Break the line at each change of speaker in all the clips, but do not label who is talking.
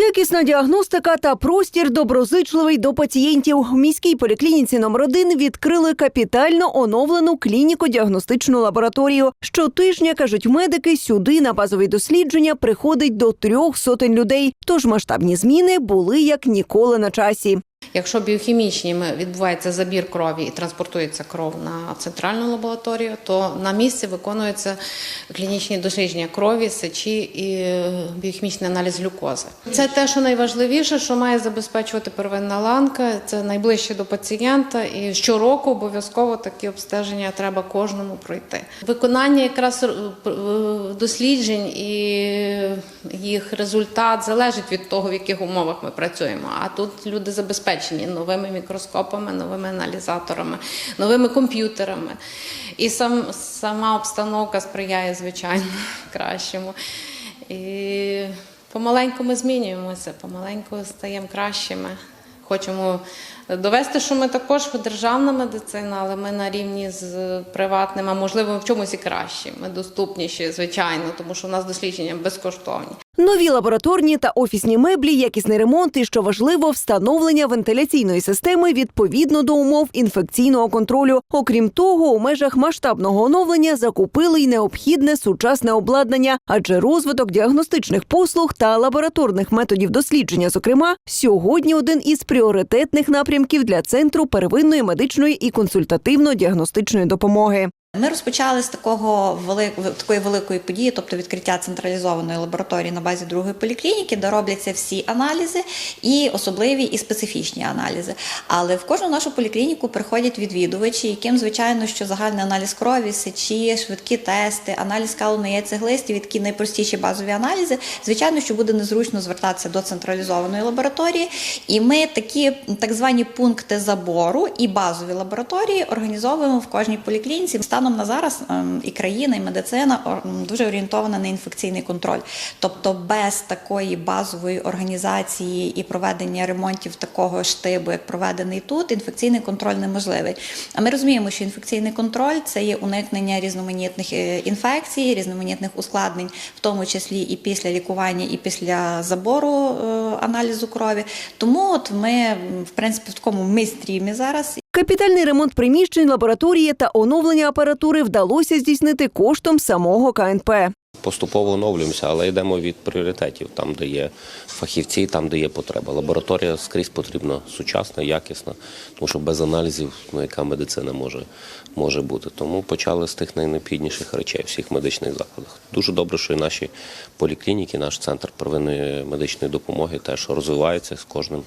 Якісна діагностика та простір доброзичливий до пацієнтів. В міській поліклініці номер 1 відкрили капітально оновлену клініко-діагностичну лабораторію. Щотижня, кажуть медики, сюди на базові дослідження приходить до трьох сотень людей. Тож масштабні зміни були як ніколи на часі.
Якщо біохімічними відбувається забір крові і транспортується кров на центральну лабораторію, то на місці виконуються клінічні дослідження крові, сечі і е, біохімічний аналіз глюкози. Це те, що найважливіше, що має забезпечувати первинна ланка. Це найближче до пацієнта, і щороку обов'язково такі обстеження треба кожному пройти. Виконання якраз е, е, досліджень і їх результат залежить від того, в яких умовах ми працюємо. А тут люди забезпечені новими мікроскопами, новими аналізаторами, новими комп'ютерами. І сам, сама обстановка сприяє, звичайно, кращому. І помаленьку ми змінюємося, помаленьку стаємо кращими. Хочемо довести, що ми також державна медицина, але ми на рівні з приватним, а можливо в чомусь і кращі. Ми доступніші, звичайно, тому що у нас дослідження безкоштовні.
Нові лабораторні та офісні меблі, якісний ремонт і, що важливо, встановлення вентиляційної системи відповідно до умов інфекційного контролю. Окрім того, у межах масштабного оновлення закупили й необхідне сучасне обладнання, адже розвиток діагностичних послуг та лабораторних методів дослідження, зокрема, сьогодні один із пріоритетних напрямків для центру первинної медичної і консультативно-діагностичної допомоги.
Ми розпочали з такого такої великої події, тобто відкриття централізованої лабораторії на базі другої поліклініки, де робляться всі аналізи, і особливі і специфічні аналізи. Але в кожну нашу поліклініку приходять відвідувачі, яким звичайно, що загальний аналіз крові, сечі, швидкі тести, аналіз калу на яйцеглистів, такі найпростіші базові аналізи. Звичайно, що буде незручно звертатися до централізованої лабораторії. І ми такі так звані пункти забору і базові лабораторії організовуємо в кожній поліклініці. Станом на зараз ем, і країна, і медицина дуже орієнтована на інфекційний контроль. Тобто без такої базової організації і проведення ремонтів такого штибу, як проведений тут, інфекційний контроль неможливий. А ми розуміємо, що інфекційний контроль це є уникнення різноманітних е, інфекцій, різноманітних ускладнень, в тому числі і після лікування, і після забору е, аналізу крові. Тому от ми, в принципі, в такому мейстрімі зараз
Капітальний ремонт приміщень, лабораторії та оновлення апаратури вдалося здійснити коштом самого КНП.
Поступово оновлюємося, але йдемо від пріоритетів, там, де є фахівці, там, де є потреба. Лабораторія скрізь потрібна сучасна, якісна, тому що без аналізів, ну яка медицина може, може бути. Тому почали з тих найнеобхідніших речей всіх медичних закладах. Дуже добре, що і наші поліклініки, наш центр первинної медичної допомоги теж розвивається з кожним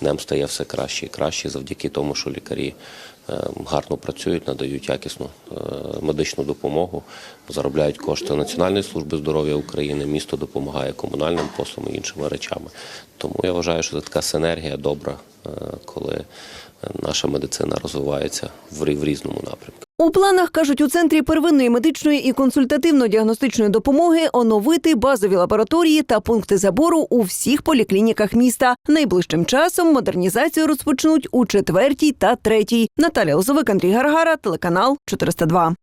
днем стає все краще і краще завдяки тому, що лікарі гарно працюють, надають якісну е, медичну допомогу, заробляють кошти Національної служби здоров'я України, місто допомагає комунальним послугам і іншими речами. Тому я вважаю, що це така синергія добра, е, коли наша медицина розвивається в різному напрямку.
У планах кажуть у центрі первинної медичної і консультативно-діагностичної допомоги оновити базові лабораторії та пункти забору у всіх поліклініках міста. Найближчим часом модернізацію розпочнуть у четвертій та третій. Наталя Лозовик, Андрій Гаргара, телеканал 402.